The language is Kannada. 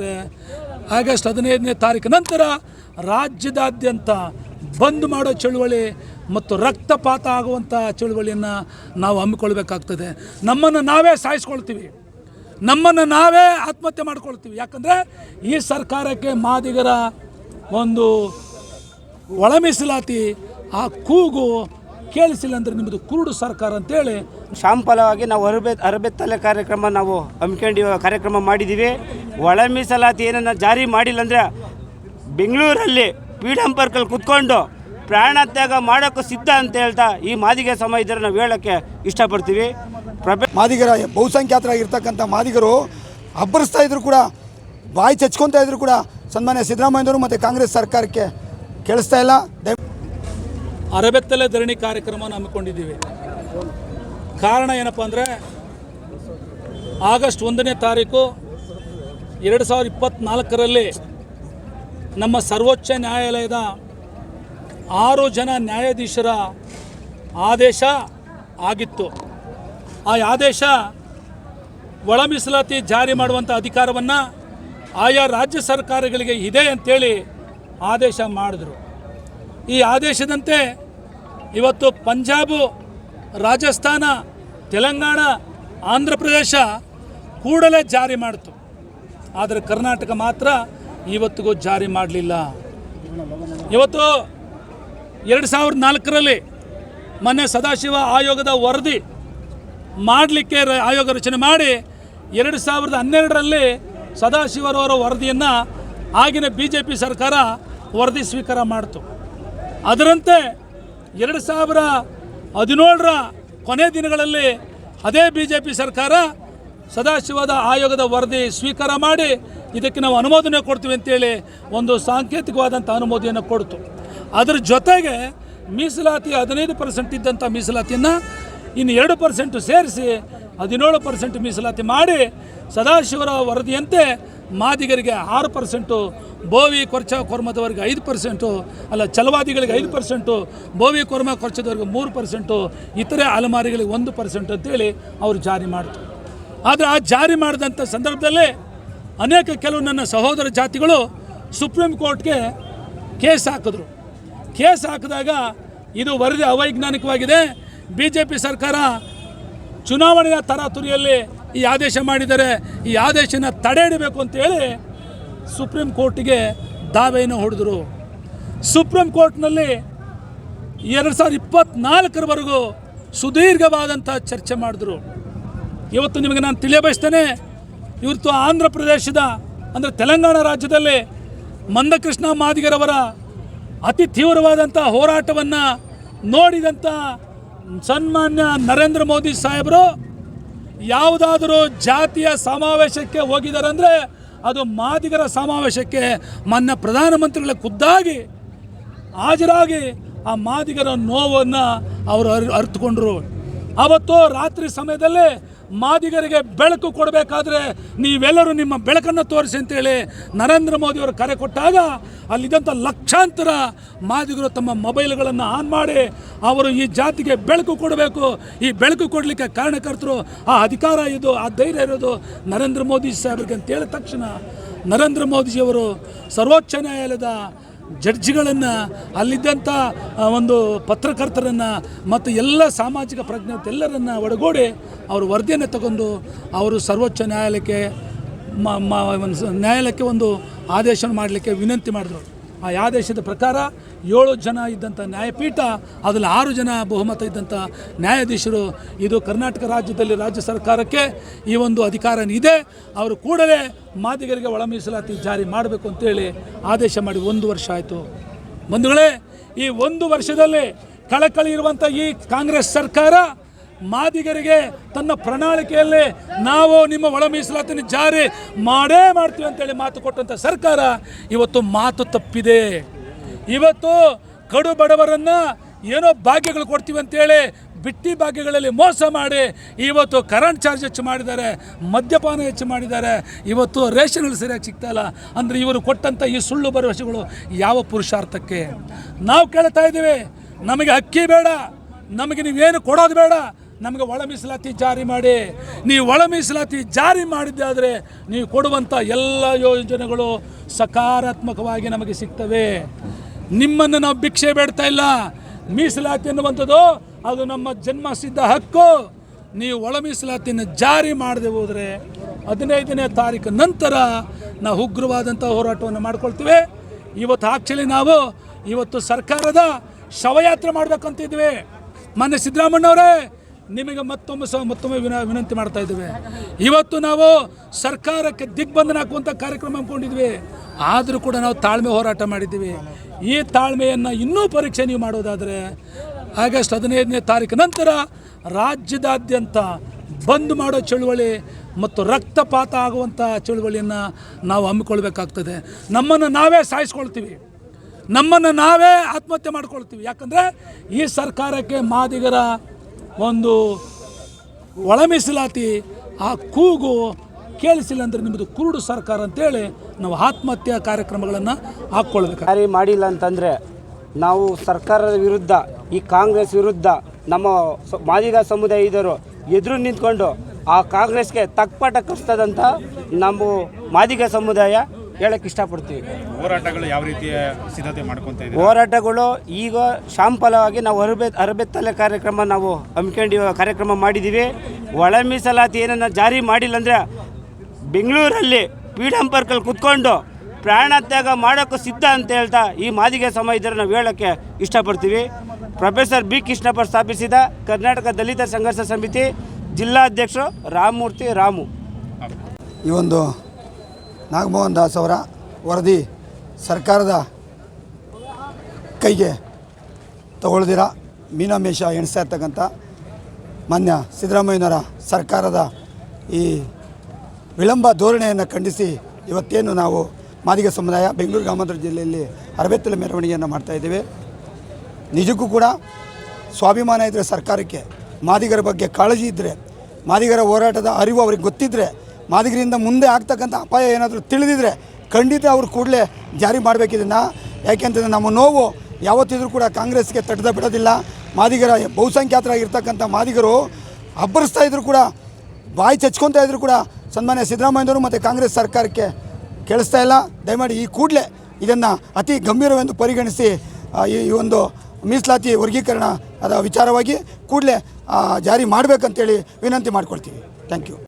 ಆದರೆ ಆಗಸ್ಟ್ ಹದಿನೈದನೇ ತಾರೀಕು ನಂತರ ರಾಜ್ಯದಾದ್ಯಂತ ಬಂದ್ ಮಾಡೋ ಚಳುವಳಿ ಮತ್ತು ರಕ್ತಪಾತ ಆಗುವಂಥ ಚಳುವಳಿಯನ್ನು ನಾವು ಹಮ್ಮಿಕೊಳ್ಬೇಕಾಗ್ತದೆ. ನಮ್ಮನ್ನು ನಾವೇ ಸಾಯಿಸ್ಕೊಳ್ತೀವಿ. ನಮ್ಮನ್ನು ನಾವೇ ಆತ್ಮಹತ್ಯೆ ಮಾಡ್ಕೊಳ್ತೀವಿ. ಯಾಕಂದರೆ ಈ ಸರ್ಕಾರಕ್ಕೆ ಮಾದಿಗರ ಒಂದು ಒಳಮೀಸಲಾತಿ ಆ ಕೂಗು ಕೇಳಿಸಿಲ್ಲ ಅಂದ್ರೆ ನಿಮ್ಮದು ಕುರುಡು ಸರ್ಕಾರ ಅಂತೇಳಿ ಶಾಂಪಲವಾಗಿ ನಾವು ಅರಬೆ ಅರಬೆತ್ತಲೆ ಕಾರ್ಯಕ್ರಮ ನಾವು ಹಮ್ಮಿಕೊಂಡು ಕಾರ್ಯಕ್ರಮ ಮಾಡಿದ್ದೀವಿ. ಒಳ ಮೀಸಲಾತಿ ಏನನ್ನ ಜಾರಿ ಮಾಡಿಲ್ಲ ಅಂದರೆ ಬೆಂಗಳೂರಲ್ಲಿ ಫ್ರೀಡಮ್ ಪಾರ್ಕಲ್ಲಿ ಕುತ್ಕೊಂಡು ಪ್ರಾಣತ್ಯಾಗ ಮಾಡೋಕ್ಕೂ ಸಿದ್ಧ ಅಂತ ಹೇಳ್ತಾ ಈ ಮಾದಿಗೆ ಸಮಯ ಇದ್ರೆ ನಾವು ಹೇಳೋಕ್ಕೆ ಇಷ್ಟಪಡ್ತೀವಿ. ಪ್ರಭೆ ಮಾದಿಗರ ಬಹುಸಂಖ್ಯಾತರಾಗಿರ್ತಕ್ಕಂಥ ಮಾದಿಗರು ಅಬ್ಬರಿಸ್ತಾ ಇದ್ರು ಕೂಡ ಬಾಯಿ ಚಚ್ಕೊತಾ ಇದ್ರು ಕೂಡ ಸನ್ಮಾನ್ಯ ಸಿದ್ದರಾಮಯ್ಯವರು ಮತ್ತು ಕಾಂಗ್ರೆಸ್ ಸರ್ಕಾರಕ್ಕೆ ಕೇಳಿಸ್ತಾ ಇಲ್ಲ. ಅರಬೆತ್ತಲೆ ಧರಣಿ ಕಾರ್ಯಕ್ರಮವನ್ನು ಹಮ್ಮಿಕೊಂಡಿದ್ದೀವಿ. ಕಾರಣ ಏನಪ್ಪ ಅಂದರೆ, ಆಗಸ್ಟ್ ಒಂದನೇ ತಾರೀಕು ಎರಡು ಸಾವಿರದ ಇಪ್ಪತ್ತ್ನಾಲ್ಕರಲ್ಲಿ ನಮ್ಮ ಸರ್ವೋಚ್ಚ ನ್ಯಾಯಾಲಯದ ಆರು ಜನ ನ್ಯಾಯಾಧೀಶರ ಆದೇಶ ಆಗಿತ್ತು. ಆ ಆದೇಶ ಒಳ ಮೀಸಲಾತಿ ಜಾರಿ ಮಾಡುವಂಥ ಅಧಿಕಾರವನ್ನು ಆಯಾ ರಾಜ್ಯ ಸರ್ಕಾರಗಳಿಗೆ ಇದೆ ಅಂತೇಳಿ ಆದೇಶ ಮಾಡಿದ್ರು. ಈ ಆದೇಶದಂತೆ ಇವತ್ತು ಪಂಜಾಬು, ರಾಜಸ್ಥಾನ, ತೆಲಂಗಾಣ, ಆಂಧ್ರ ಪ್ರದೇಶ ಕೂಡಲೇ ಜಾರಿ ಮಾಡಿತು. ಆದರೆ ಕರ್ನಾಟಕ ಮಾತ್ರ ಇವತ್ತಿಗೂ ಜಾರಿ ಮಾಡಲಿಲ್ಲ. ಇವತ್ತು ಎರಡು ಸಾವಿರದ ನಾಲ್ಕರಲ್ಲಿ ಮೊನ್ನೆ ಸದಾಶಿವ ಆಯೋಗದ ವರದಿ ಮಾಡಲಿಕ್ಕೆ ಆಯೋಗ ರಚನೆ ಮಾಡಿ ಎರಡು ಸಾವಿರದ ಹನ್ನೆರಡರಲ್ಲಿ ಸದಾಶಿವರವರ ವರದಿಯನ್ನು ಆಗಿನ ಬಿ ಜೆ ಪಿ ಸರ್ಕಾರ ವರದಿ ಸ್ವೀಕಾರ ಮಾಡಿತು. ಅದರಂತೆ ಎರಡು ಸಾವಿರ ಹದಿನೇಳರ ಕೊನೆ ದಿನಗಳಲ್ಲಿ ಅದೇ ಬಿ ಜೆ ಪಿ ಸರ್ಕಾರ ಸದಾಶಿವದ ಆಯೋಗದ ವರದಿ ಸ್ವೀಕಾರ ಮಾಡಿ ಇದಕ್ಕೆ ನಾವು ಅನುಮೋದನೆ ಕೊಡ್ತೀವಿ ಅಂತೇಳಿ ಒಂದು ಸಾಂಕೇತಿಕವಾದಂಥ ಅನುಮೋದನೆಯನ್ನು ಕೊಡ್ತು. ಅದರ ಜೊತೆಗೆ ಮೀಸಲಾತಿ ಹದಿನೈದು ಪರ್ಸೆಂಟ್ ಇದ್ದಂಥ ಮೀಸಲಾತಿಯನ್ನು ಇನ್ನು ಎರಡು ಪರ್ಸೆಂಟು ಸೇರಿಸಿ ಹದಿನೇಳು ಪರ್ಸೆಂಟ್ ಮೀಸಲಾತಿ ಮಾಡಿ ಸದಾಶಿವರ ವರದಿಯಂತೆ ಮಾದಿಗರಿಗೆ ಆರು ಪರ್ಸೆಂಟು, ಬೋವಿ ಕೊರ್ಚ ಕೊರ್ಮದವರಿಗೆ ಐದು ಪರ್ಸೆಂಟು, ಅಲ್ಲ ಚಲವಾದಿಗಳಿಗೆ ಐದು ಪರ್ಸೆಂಟು, ಬೋವಿ ಕೊರ್ಮ ಕೊರ್ಚದವರಿಗೆ ಮೂರು ಪರ್ಸೆಂಟು, ಇತರೆ ಅಲೆಮಾರಿಗಳಿಗೆ ಒಂದು ಪರ್ಸೆಂಟ್ ಅಂತೇಳಿ ಅವರು ಜಾರಿ ಮಾಡ್ತಾರೆ. ಆದರೆ ಆ ಜಾರಿ ಮಾಡಿದಂಥ ಸಂದರ್ಭದಲ್ಲಿ ಅನೇಕ ಕೆಲವು ನನ್ನ ಸಹೋದರ ಜಾತಿಗಳು ಸುಪ್ರೀಂ ಕೋರ್ಟ್ಗೆ ಕೇಸ್ ಹಾಕಿದ್ರು. ಕೇಸ್ ಹಾಕಿದಾಗ ಇದು ವರದಿ ಅವೈಜ್ಞಾನಿಕವಾಗಿದೆ. ಬಿ ಜೆ ಪಿ ಸರ್ಕಾರ ಚುನಾವಣೆಯ ತರಾತುರಿಯಲ್ಲಿ ಈ ಆದೇಶ ಮಾಡಿದರೆ ಈ ಆದೇಶನ ತಡೆ ಹಿಡಬೇಕು ಅಂತೇಳಿ ಸುಪ್ರೀಂ ಕೋರ್ಟಿಗೆ ದಾವೆಯನ್ನು ಹೊಡೆದರು. ಸುಪ್ರೀಂ ಕೋರ್ಟ್ನಲ್ಲಿ ಎರಡು ಸಾವಿರದ ಇಪ್ಪತ್ತ್ನಾಲ್ಕರವರೆಗೂ ಸುದೀರ್ಘವಾದಂಥ ಚರ್ಚೆ ಮಾಡಿದ್ರು. ಇವತ್ತು ನಿಮಗೆ ನಾನು ತಿಳಿಯಬಯಸ್ತೇನೆ, ಇವತ್ತು ಆಂಧ್ರ ಪ್ರದೇಶದ, ಅಂದರೆ ತೆಲಂಗಾಣ ರಾಜ್ಯದಲ್ಲಿ ಮಂದಕೃಷ್ಣ ಮಾದಿಗರವರ ಅತಿ ತೀವ್ರವಾದಂಥ ಹೋರಾಟವನ್ನು ನೋಡಿದಂಥ ಸನ್ಮಾನ್ಯ ನರೇಂದ್ರ ಮೋದಿ ಸಾಹೇಬರು, ಯಾವುದಾದರೂ ಜಾತಿಯ ಸಮಾವೇಶಕ್ಕೆ ಹೋಗಿದಾರಂದರೆ ಅದು ಮಾದಿಗರ ಸಮಾವೇಶಕ್ಕೆ ಮಾನ್ಯ ಪ್ರಧಾನಮಂತ್ರಿಗಳ ಖುದ್ದಾಗಿ ಹಾಜರಾಗಿ ಆ ಮಾದಿಗರ ನೋವನ್ನು ಅವರು ಅರಿ, ಅರಿತುಕೊಂಡರು. ಅವತ್ತು ರಾತ್ರಿ ಸಮಯದಲ್ಲಿ ಮಾದಿಗರಿಗೆ ಬೆಳಕು ಕೊಡಬೇಕಾದ್ರೆ ನೀವೆಲ್ಲರೂ ನಿಮ್ಮ ಬೆಳಕನ್ನು ತೋರಿಸಿ ಅಂತೇಳಿ ನರೇಂದ್ರ ಮೋದಿಯವರು ಕರೆ ಕೊಟ್ಟಾಗ ಅಲ್ಲಿದ್ದಂಥ ಲಕ್ಷಾಂತರ ಮಾದಿಗರು ತಮ್ಮ ಮೊಬೈಲ್ಗಳನ್ನು ಆನ್ ಮಾಡಿ ಅವರು ಈ ಜಾತಿಗೆ ಬೆಳಕು ಕೊಡಬೇಕು. ಈ ಬೆಳಕು ಕೊಡಲಿಕ್ಕೆ ಕಾರಣಕರ್ತರು ಆ ಅಧಿಕಾರ ಇದು ಆ ಧೈರ್ಯ ಇರೋದು ನರೇಂದ್ರ ಮೋದಿ ಸಾಹೇಬ್ರಿಗೆ ಅಂತ ಹೇಳಿದ ತಕ್ಷಣ ನರೇಂದ್ರ ಮೋದಿಜಿಯವರು ಸರ್ವೋಚ್ಚ ನ್ಯಾಯಾಲಯದ ಜಡ್ಜಿಗಳನ್ನು ಅಲ್ಲಿದ್ದಂಥ ಒಂದು ಪತ್ರಕರ್ತರನ್ನು ಮತ್ತು ಎಲ್ಲ ಸಾಮಾಜಿಕ ಪ್ರಜ್ಞೆ ಎಲ್ಲರನ್ನು ಒಡಗೂಡಿ ಅವರು ವರದಿಯನ್ನು ತಗೊಂಡು ಅವರು ಸರ್ವೋಚ್ಚ ನ್ಯಾಯಾಲಯಕ್ಕೆ ನ್ಯಾಯಾಲಯಕ್ಕೆ ಒಂದು ಆದೇಶ ಮಾಡಲಿಕ್ಕೆ ವಿನಂತಿ ಮಾಡಿದ್ರು. ಆ ಆದೇಶದ ಪ್ರಕಾರ ಏಳು ಜನ ಇದ್ದಂಥ ನ್ಯಾಯಪೀಠ, ಅದರಲ್ಲಿ ಆರು ಜನ ಬಹುಮತ ಇದ್ದಂಥ ನ್ಯಾಯಾಧೀಶರು ಇದು ಕರ್ನಾಟಕ ರಾಜ್ಯದಲ್ಲಿ ರಾಜ್ಯ ಸರ್ಕಾರಕ್ಕೆ ಈ ಒಂದು ಅಧಿಕಾರ ಇದೆ. ಅವರು ಕೂಡಲೇ ಮಾದಿಗರಿಗೆ ಒಳ ಮೀಸಲಾತಿ ಜಾರಿ ಮಾಡಬೇಕು ಅಂತೇಳಿ ಆದೇಶ ಮಾಡಿ ಒಂದು ವರ್ಷ ಆಯಿತು. ಬಂಧುಗಳೇ, ಈ ಒಂದು ವರ್ಷದಲ್ಲಿ ಕಳಕಳಿ ಇರುವಂಥ ಈ ಕಾಂಗ್ರೆಸ್ ಸರ್ಕಾರ ಮಾದಿಗರಿಗೆ ತನ್ನ ಪ್ರಣಾಳಿಕೆಯಲ್ಲಿ ನಾವು ನಿಮ್ಮ ಒಳ ಮೀಸಲಾತಿನ ಜಾರಿ ಮಾಡೇ ಮಾಡ್ತೀವಿ ಅಂತೇಳಿ ಮಾತು ಕೊಟ್ಟಂಥ ಸರ್ಕಾರ ಇವತ್ತು ಮಾತು ತಪ್ಪಿದೆ. ಇವತ್ತು ಕಡು ಬಡವರನ್ನು ಏನೋ ಭಾಗ್ಯಗಳು ಕೊಡ್ತೀವಿ ಅಂತೇಳಿ ಬಿಟ್ಟಿ ಭಾಗ್ಯಗಳಲ್ಲಿ ಮೋಸ ಮಾಡಿ ಇವತ್ತು ಕರೆಂಟ್ ಚಾರ್ಜ್ ಹೆಚ್ಚು ಮಾಡಿದ್ದಾರೆ, ಮದ್ಯಪಾನ ಹೆಚ್ಚು ಮಾಡಿದ್ದಾರೆ, ಇವತ್ತು ರೇಷನ್ಗಳು ಸರಿಯಾಗಿ ಸಿಗ್ತಾ ಇಲ್ಲ. ಅಂದರೆ ಇವರು ಕೊಟ್ಟಂಥ ಈ ಸುಳ್ಳು ಭರವಸೆಗಳು ಯಾವ ಪುರುಷಾರ್ಥಕ್ಕೆ? ನಾವು ಕೇಳ್ತಾ ಇದ್ದೀವಿ, ನಮಗೆ ಅಕ್ಕಿ ಬೇಡ, ನಮಗೆ ನೀವೇನು ಕೊಡೋದು ಬೇಡ ನಮಗೆ ಒಳ ಮೀಸಲಾತಿ ಜಾರಿ ಮಾಡಿ. ನೀವು ಒಳ ಮೀಸಲಾತಿ ಜಾರಿ ಮಾಡಿದ್ದಾದರೆ ನೀವು ಕೊಡುವಂಥ ಎಲ್ಲ ಯೋಜನೆಗಳು ಸಕಾರಾತ್ಮಕವಾಗಿ ನಮಗೆ ಸಿಗ್ತವೆ. ನಿಮ್ಮನ್ನು ನಾವು ಭಿಕ್ಷೆ ಬೇಡ್ತಾ ಇಲ್ಲ. ಮೀಸಲಾತಿ ಅನ್ನುವಂಥದ್ದು ಅದು ನಮ್ಮ ಜನ್ಮಸಿದ್ಧ ಹಕ್ಕು. ನೀವು ಒಳ ಮೀಸಲಾತಿಯನ್ನು ಜಾರಿ ಮಾಡದೆ ಹೋದರೆ ಹದಿನೈದನೇ ತಾರೀಕು ನಂತರ ನಾವು ಉಗ್ರವಾದಂಥ ಹೋರಾಟವನ್ನು ಮಾಡ್ಕೊಳ್ತೀವಿ. ಇವತ್ತು ಆ್ಯಕ್ಚುಲಿ ನಾವು ಇವತ್ತು ಸರ್ಕಾರದ ಶವಯಾತ್ರೆ ಮಾಡಬೇಕಂತಿದ್ವಿ. ಮೊನ್ನೆ ಸಿದ್ದರಾಮಣ್ಣವರೇ ನಿಮಗೆ ಮತ್ತೊಮ್ಮೆ ಸಹ ಮತ್ತೊಮ್ಮೆ ವಿನ, ವಿನಂತಿ ಮಾಡ್ತಾ ಇದ್ದೇವೆ. ಇವತ್ತು ನಾವು ಸರ್ಕಾರಕ್ಕೆ ದಿಗ್ಬಂಧನ ಹಾಕುವಂಥ ಕಾರ್ಯಕ್ರಮ ಹಮ್ಮಿಕೊಂಡಿದ್ವಿ ಆದರೂ ಕೂಡ ನಾವು ತಾಳ್ಮೆ ಹೋರಾಟ ಮಾಡಿದ್ದೀವಿ. ಈ ತಾಳ್ಮೆಯನ್ನು ಇನ್ನೂ ಪರೀಕ್ಷೆ ನೀವು ಮಾಡೋದಾದರೆ, ಆಗಸ್ಟ್ ಹದಿನೈದನೇ ತಾರೀಕು ನಂತರ ರಾಜ್ಯದಾದ್ಯಂತ ಬಂದ್ ಮಾಡೋ ಚಳುವಳಿ ಮತ್ತು ರಕ್ತಪಾತ ಆಗುವಂಥ ಚಳುವಳಿಯನ್ನು ನಾವು ಹಮ್ಮಿಕೊಳ್ಬೇಕಾಗ್ತದೆ. ನಮ್ಮನ್ನು ನಾವೇ ಸಾಯಿಸ್ಕೊಳ್ತೀವಿ. ನಮ್ಮನ್ನು ನಾವೇ ಆತ್ಮಹತ್ಯೆ ಮಾಡ್ಕೊಳ್ತೀವಿ. ಯಾಕಂದರೆ ಈ ಸರ್ಕಾರಕ್ಕೆ ಮಾದಿಗರ ಒಂದು ಒಳ ಮೀಸಲಾತಿ, ಆ ಕೂಗು ಕೇಳಿಸಿಲ್ಲ ಅಂದರೆ ನಿಮ್ಮದು ಕುರುಡು ಸರ್ಕಾರ ಅಂತೇಳಿ ನಾವು ಆತ್ಮಹತ್ಯೆ ಕಾರ್ಯಕ್ರಮಗಳನ್ನು ಹಾಕ್ಕೊಳ್ಬೇಕು. ಜಾರಿ ಮಾಡಿಲ್ಲ ಅಂತಂದರೆ ನಾವು ಸರ್ಕಾರದ ವಿರುದ್ಧ, ಈ ಕಾಂಗ್ರೆಸ್ ವಿರುದ್ಧ, ನಮ್ಮ ಮಾದಿಗ ಸಮುದಾಯದವರು ಎದುರು ನಿಂತ್ಕೊಂಡು ಆ ಕಾಂಗ್ರೆಸ್ಗೆ ತಕ್ಪಾಟ ಕಲಿಸ್ತದಂತ ನಮ್ಮ ಮಾದಿಗ ಸಮುದಾಯ ಹೇಳಕ್ಕೆ ಇಷ್ಟಪಡ್ತೀವಿ. ಹೋರಾಟಗಳು ಯಾವ ರೀತಿಯ ಸಿದ್ಧತೆ ಮಾಡ್ಕೊತಾ ಇದ್ದಾರೆ? ಹೋರಾಟಗಳು ಈಗ ಶಾಂಪಲವಾಗಿ ನಾವು ಅರಬೆ ಅರಬೆತ್ತಲೆ ಕಾರ್ಯಕ್ರಮ ನಾವು ಹಮ್ಮಿಕೊಂಡು ಕಾರ್ಯಕ್ರಮ ಮಾಡಿದ್ದೀವಿ. ಒಳ ಮೀಸಲಾತಿ ಏನನ್ನ ಜಾರಿ ಮಾಡಿಲ್ಲ ಅಂದರೆ ಬೆಂಗಳೂರಲ್ಲಿ ಫ್ರೀಡಮ್ ಪಾರ್ಕಲ್ಲಿ ಕುತ್ಕೊಂಡು ಪ್ರಾಣತ್ಯಾಗ ಮಾಡೋಕ್ಕೂ ಸಿದ್ಧ ಅಂತ ಹೇಳ್ತಾ ಈ ಮಾದಿಗೆ ಸಮಯದಲ್ಲಿ ನಾವು ಹೇಳೋಕ್ಕೆ ಇಷ್ಟಪಡ್ತೀವಿ. ಪ್ರೊಫೆಸರ್ ಬಿ ಕೃಷ್ಣಪ್ಪ ಸ್ಥಾಪಿಸಿದ ಕರ್ನಾಟಕ ದಲಿತ ಸಂಘರ್ಷ ಸಮಿತಿ ಜಿಲ್ಲಾಧ್ಯಕ್ಷರು ರಾಮಮೂರ್ತಿ ರಾಮು. ಈ ಒಂದು ನಾಗಮೋಹನ್ ದಾಸ್ ಅವರ ವರದಿ ಸರ್ಕಾರದ ಕೈಗೆ ತಗೊಳ್ದಿರ. ಮೀನಾಮೇಶ ಎಣಿಸ್ತಾ ಇರ್ತಕ್ಕಂಥ ಮಾನ್ಯ ಸಿದ್ದರಾಮಯ್ಯನವರ ಸರ್ಕಾರದ ಈ ವಿಳಂಬ ಧೋರಣೆಯನ್ನು ಖಂಡಿಸಿ ಇವತ್ತೇನು ನಾವು ಮಾದಿಗ ಸಮುದಾಯ ಬೆಂಗಳೂರು ಗ್ರಾಮಾಂತರ ಜಿಲ್ಲೆಯಲ್ಲಿ ಅರವತ್ತಲ ಮೆರವಣಿಗೆಯನ್ನು ಮಾಡ್ತಾ ಇದ್ದೇವೆ. ನಿಜಕ್ಕೂ ಕೂಡ ಸ್ವಾಭಿಮಾನ ಇದ್ದರೆ ಸರ್ಕಾರಕ್ಕೆ, ಮಾದಿಗರ ಬಗ್ಗೆ ಕಾಳಜಿ ಇದ್ದರೆ ಮಾದಿಗರ ಹೋರಾಟದ ಅರಿವು ಅವ್ರಿಗೆ ಗೊತ್ತಿದ್ದರೆ ಮಾದಿಗರಿಂದ ಮುಂದೆ ಆಗ್ತಕ್ಕಂಥ ಅಪಾಯ ಏನಾದರೂ ತಿಳಿದಿದ್ರೆ ಖಂಡಿತ ಅವರು ಕೂಡಲೇ ಜಾರಿ ಮಾಡಬೇಕಿದನ್ನು ಯಾಕೆಂತಂದರೆ ನಮ್ಮ ನೋವು ಯಾವತ್ತಿದ್ರೂ ಕೂಡ ಕಾಂಗ್ರೆಸ್ಗೆ ತಟ್ಟದ ಬಿಡೋದಿಲ್ಲ. ಮಾದಿಗರ ಬಹುಸಂಖ್ಯಾತರಾಗಿರ್ತಕ್ಕಂಥ ಮಾದಿಗರು ಅಬ್ಬರಿಸ್ತಾ ಇದ್ರು ಕೂಡ, ಬಾಯಿ ಚಚ್ಕೊತಾ ಇದ್ರು ಕೂಡ ಸನ್ಮಾನ್ಯ ಸಿದ್ದರಾಮಯ್ಯವರು ಮತ್ತು ಕಾಂಗ್ರೆಸ್ ಸರ್ಕಾರಕ್ಕೆ ಕೇಳಿಸ್ತಾ ಇಲ್ಲ. ದಯಮಾಡಿ ಈ ಕೂಡಲೇ ಇದನ್ನು ಅತಿ ಗಂಭೀರವೆಂದು ಪರಿಗಣಿಸಿ ಈ ಈ ಒಂದು ಮೀಸಲಾತಿ ವರ್ಗೀಕರಣ ಅದರ ವಿಚಾರವಾಗಿ ಕೂಡಲೇ ಜಾರಿ ಮಾಡಬೇಕಂತೇಳಿ ವಿನಂತಿ ಮಾಡ್ಕೊಳ್ತೀವಿ. Thank you.